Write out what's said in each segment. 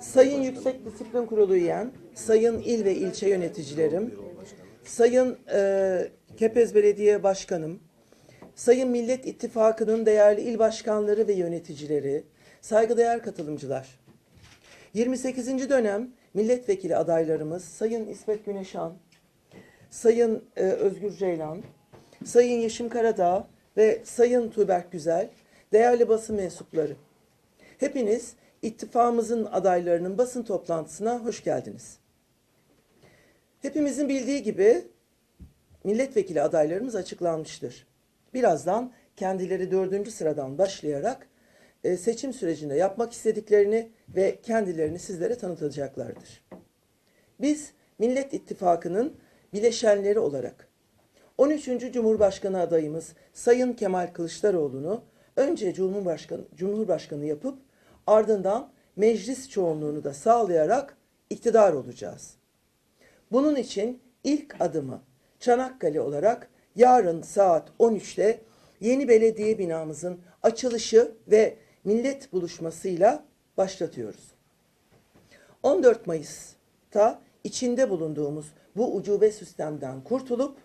Sayın Yüksek Disiplin Kurulu üyen, sayın il ve ilçe yöneticilerim, sayın e, Kepez Belediye Başkanım, sayın Millet İttifakı'nın değerli il başkanları ve yöneticileri, saygıdeğer katılımcılar. 28. dönem milletvekili adaylarımız Sayın İsmet Güneşan, Sayın e, Özgür Ceylan, Sayın Yeşim Karadağ ve Sayın Tuğberk Güzel, değerli basın mensupları. Hepiniz ittifakımızın adaylarının basın toplantısına hoş geldiniz. Hepimizin bildiği gibi milletvekili adaylarımız açıklanmıştır. Birazdan kendileri dördüncü sıradan başlayarak e, seçim sürecinde yapmak istediklerini ve kendilerini sizlere tanıtacaklardır. Biz Millet İttifakı'nın bileşenleri olarak 13. Cumhurbaşkanı adayımız Sayın Kemal Kılıçdaroğlu'nu önce Cumhurbaşkanı, Cumhurbaşkanı yapıp ardından meclis çoğunluğunu da sağlayarak iktidar olacağız. Bunun için ilk adımı Çanakkale olarak yarın saat 13'te yeni belediye binamızın açılışı ve millet buluşmasıyla başlatıyoruz. 14 Mayıs'ta içinde bulunduğumuz bu ucube sistemden kurtulup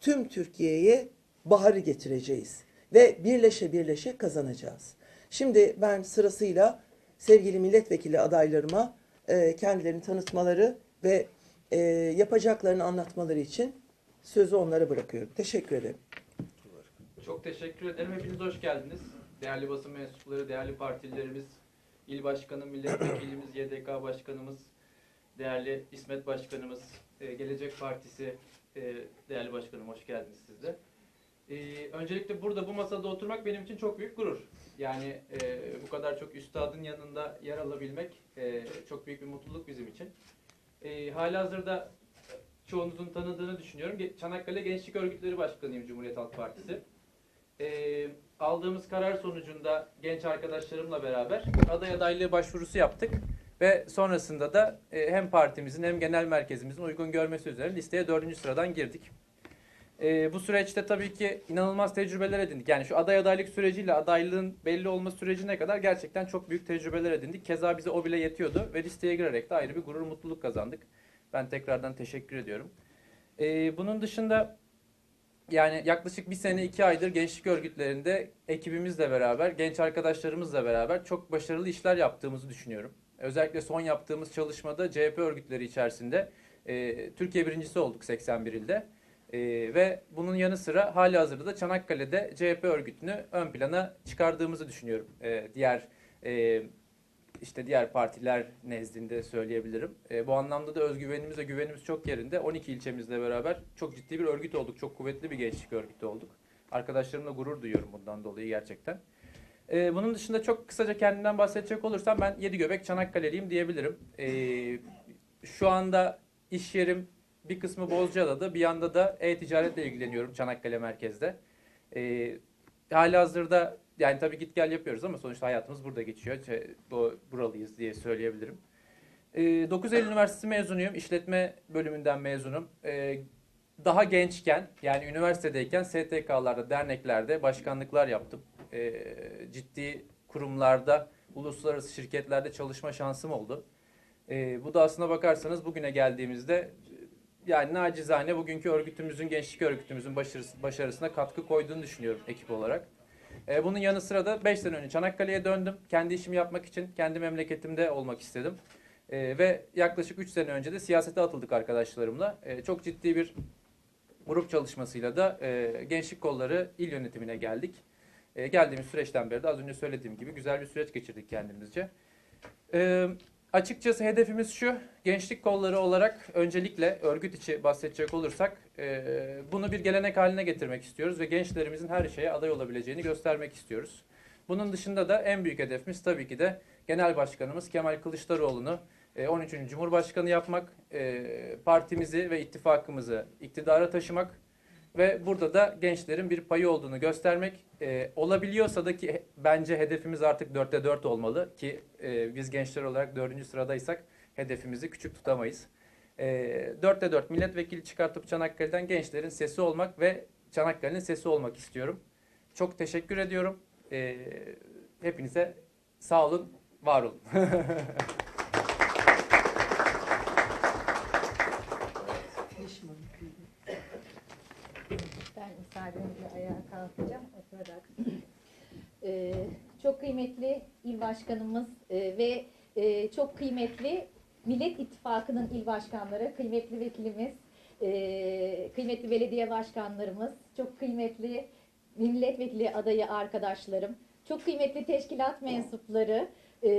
tüm Türkiye'ye baharı getireceğiz ve birleşe birleşe kazanacağız. Şimdi ben sırasıyla sevgili milletvekili adaylarıma e, kendilerini tanıtmaları ve e, yapacaklarını anlatmaları için sözü onlara bırakıyorum. Teşekkür ederim. Çok teşekkür ederim. Hepiniz hoş geldiniz. Değerli basın mensupları, değerli partililerimiz, il başkanı, milletvekilimiz, YDK başkanımız, değerli İsmet başkanımız, e, Gelecek Partisi e, değerli başkanım hoş geldiniz siz de. E, Öncelikle burada bu masada oturmak benim için çok büyük gurur. Yani e, bu kadar çok üstadın yanında yer alabilmek e, çok büyük bir mutluluk bizim için. E, halihazırda çoğunuzun tanıdığını düşünüyorum. Çanakkale Gençlik Örgütleri Başkanıyım Cumhuriyet Halk Partisi. Ee, aldığımız karar sonucunda genç arkadaşlarımla beraber aday adaylığı başvurusu yaptık. Ve sonrasında da e, hem partimizin hem genel merkezimizin uygun görmesi üzere listeye dördüncü sıradan girdik. E, bu süreçte tabii ki inanılmaz tecrübeler edindik. Yani şu aday adaylık süreciyle adaylığın belli olma sürecine kadar gerçekten çok büyük tecrübeler edindik. Keza bize o bile yetiyordu ve listeye girerek de ayrı bir gurur mutluluk kazandık. Ben tekrardan teşekkür ediyorum. E, bunun dışında yani yaklaşık bir sene iki aydır gençlik örgütlerinde ekibimizle beraber, genç arkadaşlarımızla beraber çok başarılı işler yaptığımızı düşünüyorum. Özellikle son yaptığımız çalışmada CHP örgütleri içerisinde e, Türkiye birincisi olduk 81 ilde. E, ve bunun yanı sıra hali hazırda da Çanakkale'de CHP örgütünü ön plana çıkardığımızı düşünüyorum. E, diğer e, işte diğer partiler nezdinde söyleyebilirim. E, bu anlamda da özgüvenimiz ve güvenimiz çok yerinde. 12 ilçemizle beraber çok ciddi bir örgüt olduk. Çok kuvvetli bir gençlik örgütü olduk. Arkadaşlarımla gurur duyuyorum bundan dolayı gerçekten. E, bunun dışında çok kısaca kendimden bahsedecek olursam ben Yedi Göbek Çanakkale'liyim diyebilirim. E, şu anda iş yerim bir kısmı Bozcaada'da, bir yanda da e-ticaretle ilgileniyorum Çanakkale merkezde. E, hali hazırda yani tabii git gel yapıyoruz ama sonuçta hayatımız burada geçiyor. Ç- Bu, buralıyız diye söyleyebilirim. E, 9 Eylül Üniversitesi mezunuyum. İşletme bölümünden mezunum. E, daha gençken yani üniversitedeyken STK'larda, derneklerde başkanlıklar yaptım. E, ciddi kurumlarda, uluslararası şirketlerde çalışma şansım oldu. E, bu da aslına bakarsanız bugüne geldiğimizde yani nacizane bugünkü örgütümüzün, gençlik örgütümüzün başarısı, başarısına katkı koyduğunu düşünüyorum ekip olarak. E, bunun yanı sıra da 5 sene önce Çanakkale'ye döndüm. Kendi işimi yapmak için kendi memleketimde olmak istedim. E, ve yaklaşık 3 sene önce de siyasete atıldık arkadaşlarımla. E, çok ciddi bir grup çalışmasıyla da e, gençlik kolları il yönetimine geldik. E, geldiğimiz süreçten beri de az önce söylediğim gibi güzel bir süreç geçirdik kendimizce. E, açıkçası hedefimiz şu, gençlik kolları olarak öncelikle örgüt içi bahsedecek olursak e, bunu bir gelenek haline getirmek istiyoruz ve gençlerimizin her şeye aday olabileceğini göstermek istiyoruz. Bunun dışında da en büyük hedefimiz tabii ki de Genel Başkanımız Kemal Kılıçdaroğlu'nu e, 13. Cumhurbaşkanı yapmak, e, partimizi ve ittifakımızı iktidara taşımak ve burada da gençlerin bir payı olduğunu göstermek. E, olabiliyorsa da ki bence hedefimiz artık 4'te 4 olmalı ki e, biz gençler olarak 4. sıradaysak hedefimizi küçük tutamayız. E, 4'te 4 milletvekili çıkartıp Çanakkale'den gençlerin sesi olmak ve Çanakkale'nin sesi olmak istiyorum. Çok teşekkür ediyorum. E, hepinize sağ olun, var olun. müsaadenizle ayağa kalkacağım. Oturarak. Ee, çok kıymetli il başkanımız e, ve e, çok kıymetli Millet İttifakı'nın il başkanları, kıymetli vekilimiz, e, kıymetli belediye başkanlarımız, çok kıymetli milletvekili adayı arkadaşlarım, çok kıymetli teşkilat mensupları e,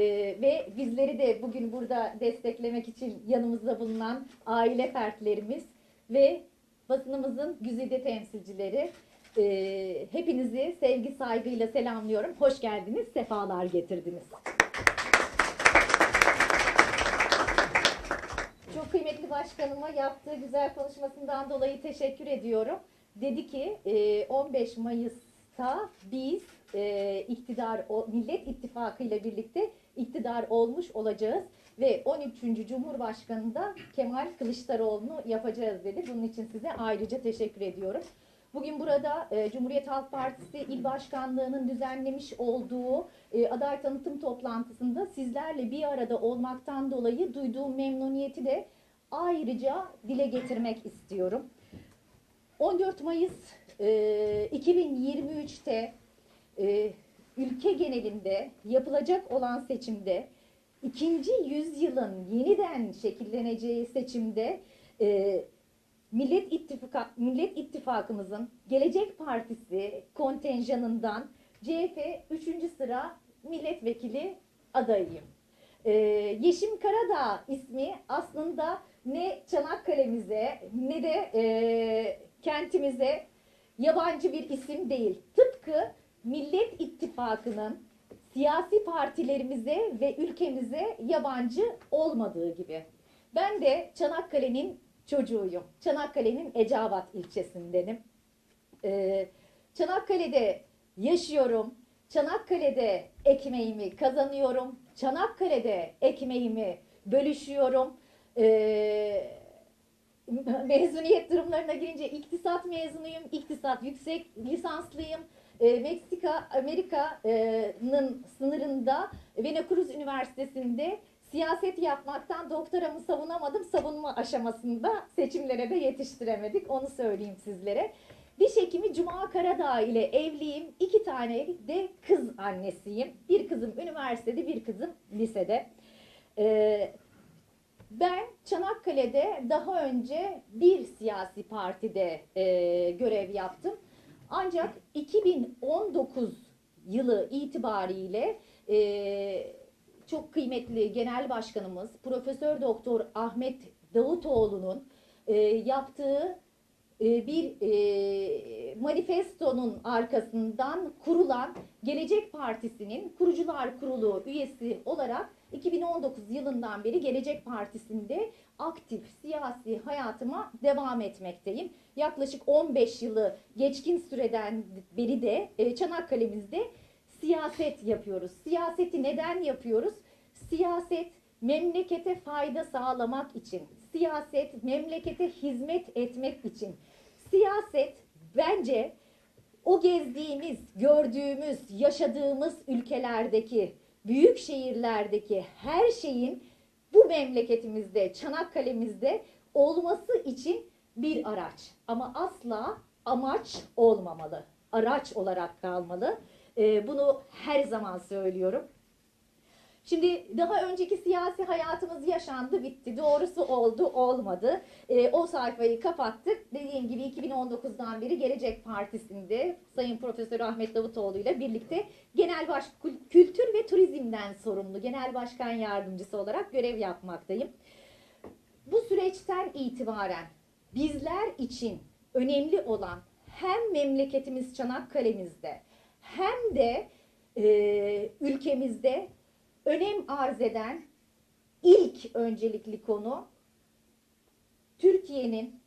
ve bizleri de bugün burada desteklemek için yanımızda bulunan aile fertlerimiz ve basınımızın güzide temsilcileri. e, hepinizi sevgi saygıyla selamlıyorum. Hoş geldiniz, sefalar getirdiniz. Çok kıymetli başkanıma yaptığı güzel konuşmasından dolayı teşekkür ediyorum. Dedi ki e, 15 Mayıs'ta biz e, iktidar, Millet İttifakı ile birlikte iktidar olmuş olacağız ve 13. Cumhurbaşkanı'nda Kemal Kılıçdaroğlu'nu yapacağız dedi. Bunun için size ayrıca teşekkür ediyorum. Bugün burada e, Cumhuriyet Halk Partisi İl Başkanlığı'nın düzenlemiş olduğu e, aday tanıtım toplantısında sizlerle bir arada olmaktan dolayı duyduğum memnuniyeti de ayrıca dile getirmek istiyorum. 14 Mayıs e, 2023'te e, ülke genelinde yapılacak olan seçimde ikinci yüzyılın yeniden şekilleneceği seçimde e, Millet İttifakı Millet İttifakımızın Gelecek Partisi kontenjanından CHP 3. sıra milletvekili adayıyım. Ee, Yeşim Karadağ ismi aslında ne Çanakkale'mize ne de e, kentimize yabancı bir isim değil. Tıpkı Millet İttifakı'nın siyasi partilerimize ve ülkemize yabancı olmadığı gibi. Ben de Çanakkale'nin çocuğuyum. Çanakkale'nin Eceabat ilçesindenim. Ee, Çanakkale'de yaşıyorum. Çanakkale'de ekmeğimi kazanıyorum. Çanakkale'de ekmeğimi bölüşüyorum. Ee, mezuniyet durumlarına girince iktisat mezunuyum. İktisat yüksek lisanslıyım. Ee, Meksika, Amerika'nın sınırında Veracruz Üniversitesi'nde siyaset yapmaktan doktoramı savunamadım. Savunma aşamasında seçimlere de yetiştiremedik. Onu söyleyeyim sizlere. Diş hekimi Cuma Karadağ ile evliyim. İki tane de kız annesiyim. Bir kızım üniversitede, bir kızım lisede. Ee, ben Çanakkale'de daha önce bir siyasi partide e, görev yaptım. Ancak 2019 yılı itibariyle e, çok kıymetli genel başkanımız Profesör Doktor Ahmet Davutoğlu'nun e, yaptığı e, bir e, manifestonun arkasından kurulan Gelecek Partisi'nin kurucular kurulu üyesi olarak 2019 yılından beri Gelecek Partisi'nde aktif siyasi hayatıma devam etmekteyim. Yaklaşık 15 yılı geçkin süreden beri de e, Çanakkale'mizde siyaset yapıyoruz. Siyaseti neden yapıyoruz? Siyaset memlekete fayda sağlamak için, siyaset memlekete hizmet etmek için, siyaset bence o gezdiğimiz, gördüğümüz, yaşadığımız ülkelerdeki, büyük şehirlerdeki her şeyin bu memleketimizde, Çanakkale'mizde olması için bir araç. Ama asla amaç olmamalı. Araç olarak kalmalı. Ee, bunu her zaman söylüyorum. Şimdi daha önceki siyasi hayatımız yaşandı, bitti. Doğrusu oldu, olmadı. Ee, o sayfayı kapattık. Dediğim gibi 2019'dan beri Gelecek Partisi'nde Sayın Profesör Ahmet Davutoğlu ile birlikte Genel Baş Kültür ve Turizm'den sorumlu Genel Başkan Yardımcısı olarak görev yapmaktayım. Bu süreçten itibaren bizler için önemli olan hem memleketimiz Çanakkale'mizde hem de e, ülkemizde önem arz eden ilk öncelikli konu Türkiye'nin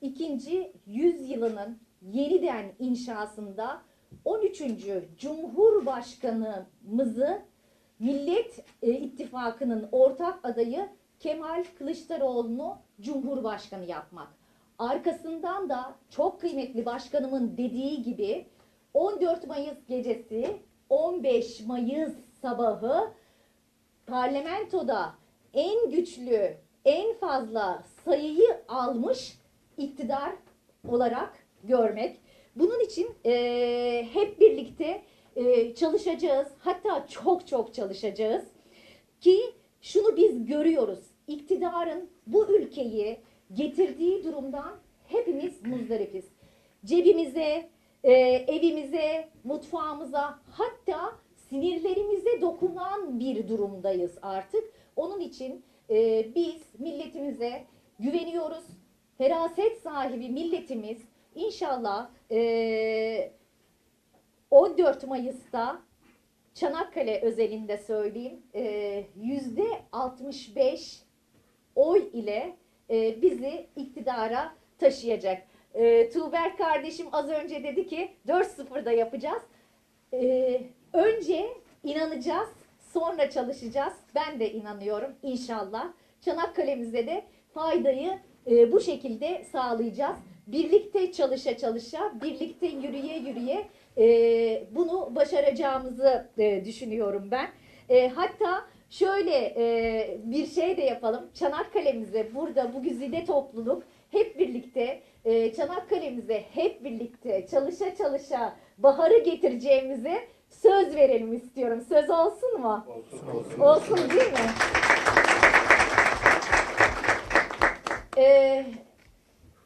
ikinci yüzyılının yeniden inşasında 13. Cumhurbaşkanımızı Millet e, İttifakı'nın ortak adayı Kemal Kılıçdaroğlu'nu Cumhurbaşkanı yapmak. Arkasından da çok kıymetli başkanımın dediği gibi 14 Mayıs gecesi 15 Mayıs sabahı parlamentoda en güçlü, en fazla sayıyı almış iktidar olarak görmek. Bunun için e, hep birlikte e, çalışacağız. Hatta çok çok çalışacağız ki şunu biz görüyoruz. İktidarın bu ülkeyi getirdiği durumdan hepimiz muzdaripiz. Cebimize, e, evimize, mutfağımıza hatta sinirlerimize dokunan bir durumdayız artık. Onun için e, biz milletimize güveniyoruz. Feraset sahibi milletimiz inşallah e, 14 Mayıs'ta Çanakkale özelinde söyleyeyim e, yüzde 65 oy ile e, bizi iktidara taşıyacak. E, Tuğberk kardeşim az önce dedi ki 4-0'da yapacağız. E, önce inanacağız, sonra çalışacağız. Ben de inanıyorum inşallah. Çanakkale'mize de faydayı e, bu şekilde sağlayacağız. Birlikte çalışa çalışa, birlikte yürüye yürüye e, bunu başaracağımızı e, düşünüyorum ben. E, hatta şöyle e, bir şey de yapalım. Çanakkale'mize burada bu güzide topluluk hep birlikte e, Çanakkale'mize hep birlikte çalışa çalışa baharı getireceğimize söz verelim istiyorum. Söz olsun mu? Olsun. Olsun değil mi? Ee,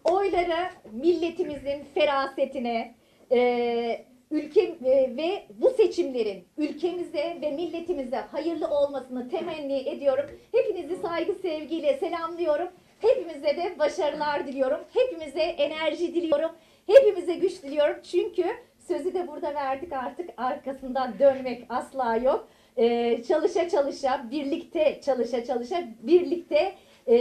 oyları milletimizin ferasetine, e, ülke e, ve bu seçimlerin ülkemize ve milletimize hayırlı olmasını temenni ediyorum. Hepinizi saygı sevgiyle selamlıyorum. Hepimize de başarılar diliyorum. Hepimize enerji diliyorum. Hepimize güç diliyorum. Çünkü sözü de burada verdik artık. Arkasından dönmek asla yok. Ee, çalışa çalışa, birlikte çalışa çalışa, birlikte e,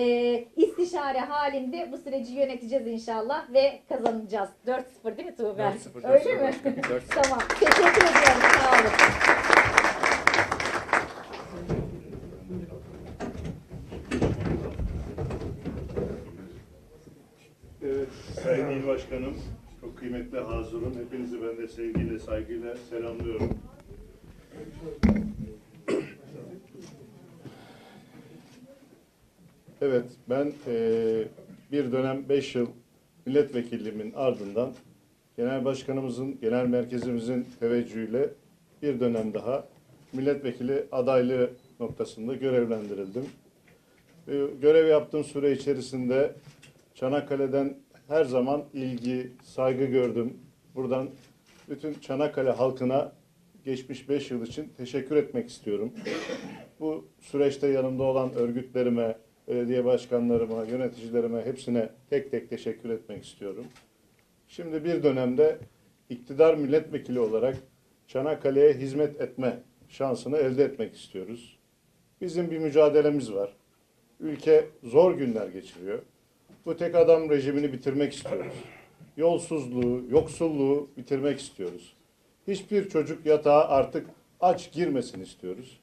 istişare halinde bu süreci yöneteceğiz inşallah ve kazanacağız. 4-0 değil mi Tuğber? 4-0, Öyle mi? 4-0. tamam. Teşekkür ediyorum. Sağ olun. Evet, Sayın İl Başkanım, çok kıymetli hazırım. De sevgiyle, saygıyla selamlıyorum. Evet, ben eee, bir dönem 5 yıl milletvekilliğimin ardından genel başkanımızın, genel merkezimizin teveccühüyle bir dönem daha milletvekili adaylığı noktasında görevlendirildim. Ee, Görev yaptığım süre içerisinde Çanakkale'den her zaman ilgi, saygı gördüm. Buradan bütün Çanakkale halkına geçmiş 5 yıl için teşekkür etmek istiyorum. Bu süreçte yanımda olan örgütlerime, belediye başkanlarıma, yöneticilerime hepsine tek tek teşekkür etmek istiyorum. Şimdi bir dönemde iktidar milletvekili olarak Çanakkale'ye hizmet etme şansını elde etmek istiyoruz. Bizim bir mücadelemiz var. Ülke zor günler geçiriyor. Bu tek adam rejimini bitirmek istiyoruz. Yolsuzluğu, yoksulluğu bitirmek istiyoruz. Hiçbir çocuk yatağa artık aç girmesin istiyoruz.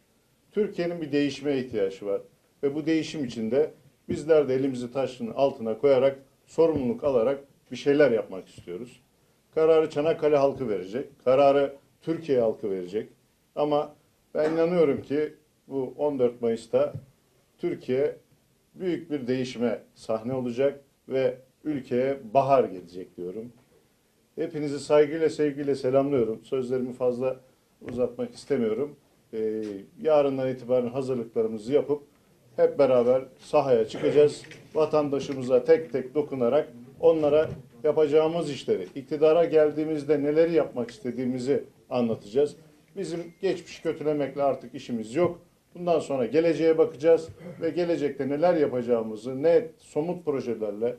Türkiye'nin bir değişime ihtiyacı var. Ve bu değişim içinde bizler de elimizi taşın altına koyarak, sorumluluk alarak bir şeyler yapmak istiyoruz. Kararı Çanakkale halkı verecek. Kararı Türkiye halkı verecek. Ama ben inanıyorum ki bu 14 Mayıs'ta Türkiye büyük bir değişime sahne olacak ve ülkeye bahar gelecek diyorum. Hepinizi saygıyla, sevgiyle selamlıyorum. Sözlerimi fazla uzatmak istemiyorum. Ee, yarından itibaren hazırlıklarımızı yapıp hep beraber sahaya çıkacağız. Vatandaşımıza tek tek dokunarak onlara yapacağımız işleri, iktidara geldiğimizde neleri yapmak istediğimizi anlatacağız. Bizim geçmiş kötülemekle artık işimiz yok. Bundan sonra geleceğe bakacağız ve gelecekte neler yapacağımızı net somut projelerle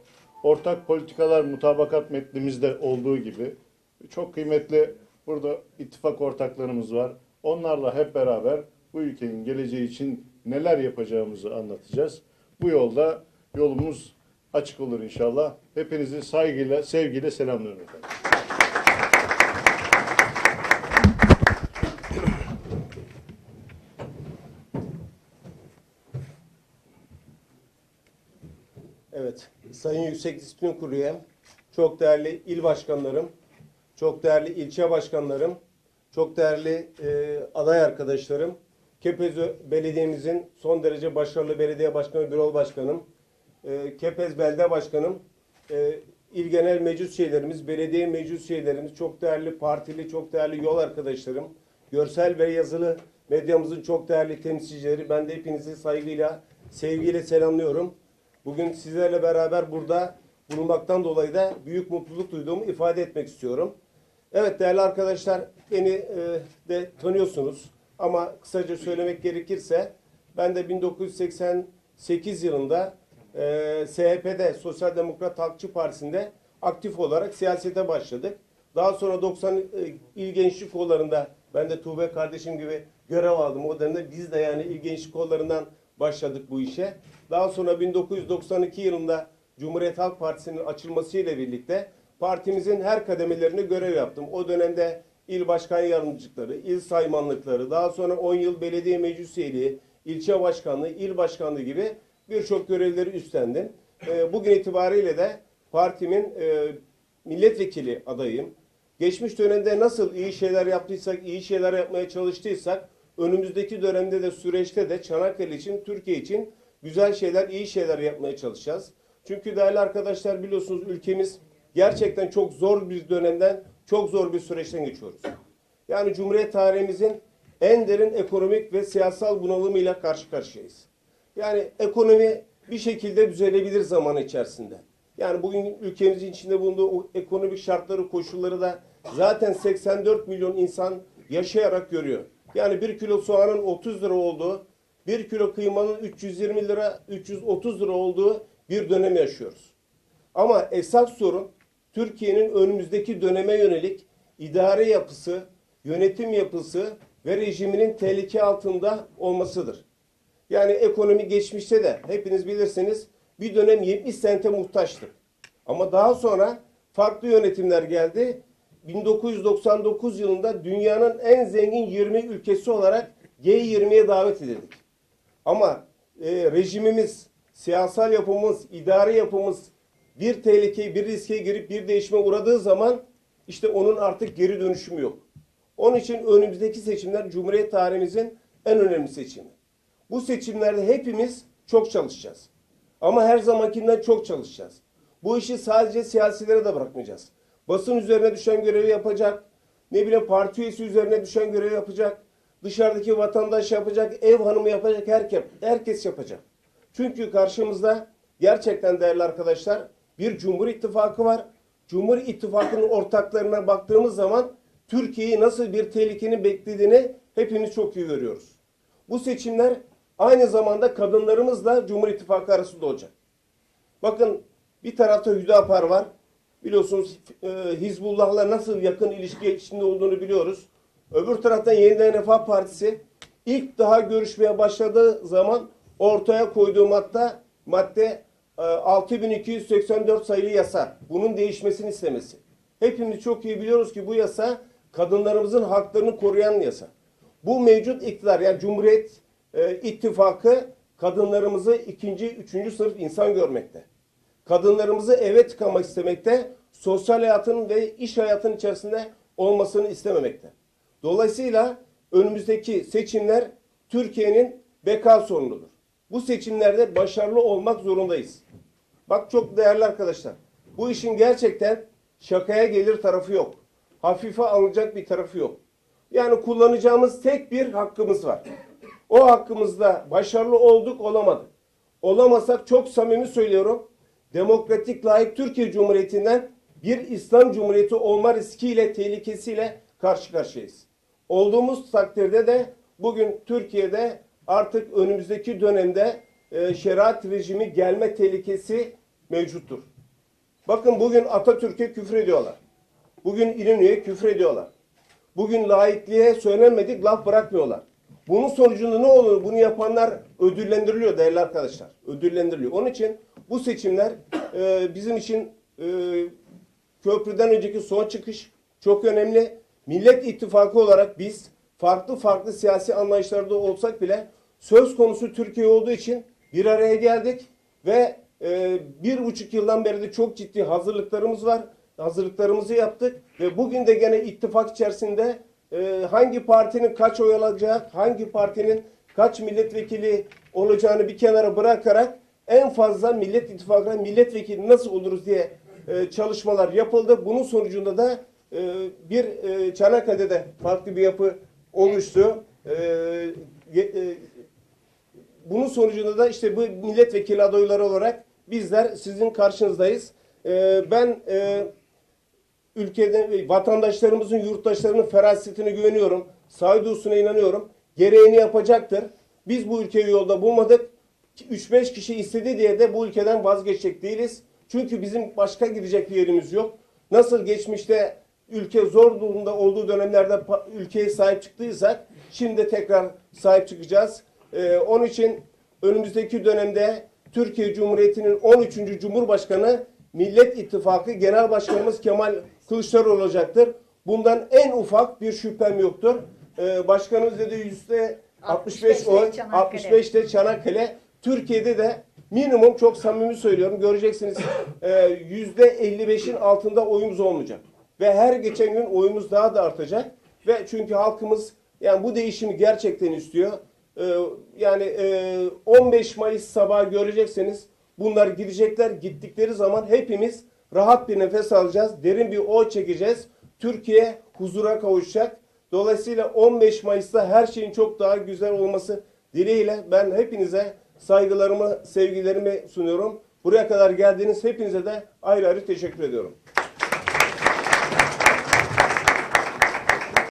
ortak politikalar mutabakat metnimizde olduğu gibi çok kıymetli burada ittifak ortaklarımız var. Onlarla hep beraber bu ülkenin geleceği için neler yapacağımızı anlatacağız. Bu yolda yolumuz açık olur inşallah. Hepinizi saygıyla, sevgiyle selamlıyorum efendim. Evet, Sayın Yüksek Disiplin Kurulu'ya, çok değerli il başkanlarım, çok değerli ilçe başkanlarım, çok değerli e, aday arkadaşlarım, Kepez Belediye'mizin son derece başarılı belediye başkanı, bürol başkanım, e, Kepez Belde Başkanım, e, il genel meclis üyelerimiz, belediye meclis üyelerimiz, çok değerli partili, çok değerli yol arkadaşlarım, görsel ve yazılı medyamızın çok değerli temsilcileri. Ben de hepinizi saygıyla, sevgiyle selamlıyorum. Bugün sizlerle beraber burada bulunmaktan dolayı da büyük mutluluk duyduğumu ifade etmek istiyorum. Evet değerli arkadaşlar beni e, de tanıyorsunuz ama kısaca söylemek gerekirse ben de 1988 yılında e, SHP'de Sosyal Demokrat Halkçı Partisi'nde aktif olarak siyasete başladık. Daha sonra 90 e, İl Gençlik Kolları'nda ben de Tuğbe kardeşim gibi görev aldım. O dönemde biz de yani İl Gençlik Kolları'ndan başladık bu işe. Daha sonra 1992 yılında Cumhuriyet Halk Partisi'nin açılmasıyla birlikte partimizin her kademelerine görev yaptım. O dönemde il başkan yardımcılıkları, il saymanlıkları, daha sonra 10 yıl belediye meclis üyeliği, ilçe başkanlığı, il başkanlığı gibi birçok görevleri üstlendim. Ee, Bugün itibariyle de partimin e, milletvekili adayım. Geçmiş dönemde nasıl iyi şeyler yaptıysak, iyi şeyler yapmaya çalıştıysak, önümüzdeki dönemde de süreçte de Çanakkale için, Türkiye için güzel şeyler, iyi şeyler yapmaya çalışacağız. Çünkü değerli arkadaşlar biliyorsunuz ülkemiz gerçekten çok zor bir dönemden, çok zor bir süreçten geçiyoruz. Yani Cumhuriyet tarihimizin en derin ekonomik ve siyasal bunalımıyla karşı karşıyayız. Yani ekonomi bir şekilde düzelebilir zaman içerisinde. Yani bugün ülkemizin içinde bulunduğu ekonomik şartları, koşulları da zaten 84 milyon insan yaşayarak görüyor. Yani bir kilo soğanın 30 lira olduğu, bir kilo kıymanın 320 lira, 330 lira olduğu bir dönem yaşıyoruz. Ama esas sorun Türkiye'nin önümüzdeki döneme yönelik idare yapısı, yönetim yapısı ve rejiminin tehlike altında olmasıdır. Yani ekonomi geçmişte de hepiniz bilirsiniz bir dönem 70 sente muhtaçtık. Ama daha sonra farklı yönetimler geldi. 1999 yılında dünyanın en zengin 20 ülkesi olarak G20'ye davet edildik. Ama e, rejimimiz, siyasal yapımız, idari yapımız bir tehlikeye, bir riske girip bir değişime uğradığı zaman işte onun artık geri dönüşümü yok. Onun için önümüzdeki seçimler Cumhuriyet tarihimizin en önemli seçimi. Bu seçimlerde hepimiz çok çalışacağız. Ama her zamankinden çok çalışacağız. Bu işi sadece siyasilere de bırakmayacağız. Basın üzerine düşen görevi yapacak. Ne bileyim parti üyesi üzerine düşen görevi yapacak. Dışarıdaki vatandaş yapacak, ev hanımı yapacak, herkes, herkes yapacak. Çünkü karşımızda gerçekten değerli arkadaşlar bir Cumhur İttifakı var. Cumhur İttifakı'nın ortaklarına baktığımız zaman Türkiye'yi nasıl bir tehlikenin beklediğini hepimiz çok iyi görüyoruz. Bu seçimler aynı zamanda kadınlarımızla Cumhur İttifakı arasında olacak. Bakın bir tarafta Hüdapar var. Biliyorsunuz e, Hizbullah'la nasıl yakın ilişki içinde olduğunu biliyoruz. Öbür taraftan Yeniden Refah Partisi ilk daha görüşmeye başladığı zaman ortaya koyduğu madde, madde e, 6284 sayılı yasa. Bunun değişmesini istemesi. Hepimiz çok iyi biliyoruz ki bu yasa kadınlarımızın haklarını koruyan yasa. Bu mevcut iktidar yani Cumhuriyet e, İttifakı kadınlarımızı ikinci, üçüncü sınıf insan görmekte. Kadınlarımızı eve tıkamak istemekte, sosyal hayatın ve iş hayatının içerisinde olmasını istememekte. Dolayısıyla önümüzdeki seçimler Türkiye'nin beka sorunudur. Bu seçimlerde başarılı olmak zorundayız. Bak çok değerli arkadaşlar. Bu işin gerçekten şakaya gelir tarafı yok. Hafife alınacak bir tarafı yok. Yani kullanacağımız tek bir hakkımız var. O hakkımızda başarılı olduk olamadık. Olamasak çok samimi söylüyorum. Demokratik layık Türkiye Cumhuriyeti'nden bir İslam Cumhuriyeti olma riskiyle, tehlikesiyle karşı karşıyayız. Olduğumuz takdirde de bugün Türkiye'de artık önümüzdeki dönemde e, şeriat rejimi gelme tehlikesi mevcuttur. Bakın bugün Atatürk'e küfür ediyorlar. Bugün İnönü'ye küfür ediyorlar. Bugün laikliğe söylenmedik laf bırakmıyorlar. Bunun sonucunda ne olur? Bunu yapanlar ödüllendiriliyor değerli arkadaşlar. Ödüllendiriliyor. Onun için bu seçimler e, bizim için e, köprüden önceki son çıkış çok önemli. Millet İttifakı olarak biz farklı farklı siyasi anlayışlarda olsak bile söz konusu Türkiye olduğu için bir araya geldik ve e, bir buçuk yıldan beri de çok ciddi hazırlıklarımız var. Hazırlıklarımızı yaptık ve bugün de gene ittifak içerisinde e, hangi partinin kaç oy alacak, hangi partinin kaç milletvekili olacağını bir kenara bırakarak en fazla Millet İttifakı'na milletvekili nasıl oluruz diye e, çalışmalar yapıldı. Bunun sonucunda da bir e, Çanakkale'de farklı bir yapı oluştu. E, ge- e, bunun sonucunda da işte bu milletvekili adayları olarak bizler sizin karşınızdayız. E, ben e, ülkede vatandaşlarımızın, yurttaşlarının ferasetine güveniyorum. Sağduyusuna inanıyorum. Gereğini yapacaktır. Biz bu ülkeyi yolda bulmadık. 3-5 kişi istedi diye de bu ülkeden vazgeçecek değiliz. Çünkü bizim başka gidecek bir yerimiz yok. Nasıl geçmişte ülke zor durumda olduğu dönemlerde ülkeye sahip çıktıysak şimdi tekrar sahip çıkacağız. Ee, onun için önümüzdeki dönemde Türkiye Cumhuriyeti'nin 13. Cumhurbaşkanı Millet İttifakı Genel Başkanımız Kemal Kılıçdaroğlu olacaktır. Bundan en ufak bir şüphem yoktur. Ee, başkanımız dedi yüzde 65 oy, 65'te Çanakkale. 65 de Çanakkale. Türkiye'de de minimum çok samimi söylüyorum göreceksiniz e, yüzde 55'in altında oyumuz olmayacak. Ve her geçen gün oyumuz daha da artacak. Ve çünkü halkımız yani bu değişimi gerçekten istiyor. Ee, yani e, 15 Mayıs sabahı göreceksiniz. Bunlar gidecekler. Gittikleri zaman hepimiz rahat bir nefes alacağız. Derin bir oy çekeceğiz. Türkiye huzura kavuşacak. Dolayısıyla 15 Mayıs'ta her şeyin çok daha güzel olması dileğiyle ben hepinize saygılarımı, sevgilerimi sunuyorum. Buraya kadar geldiğiniz hepinize de ayrı ayrı teşekkür ediyorum.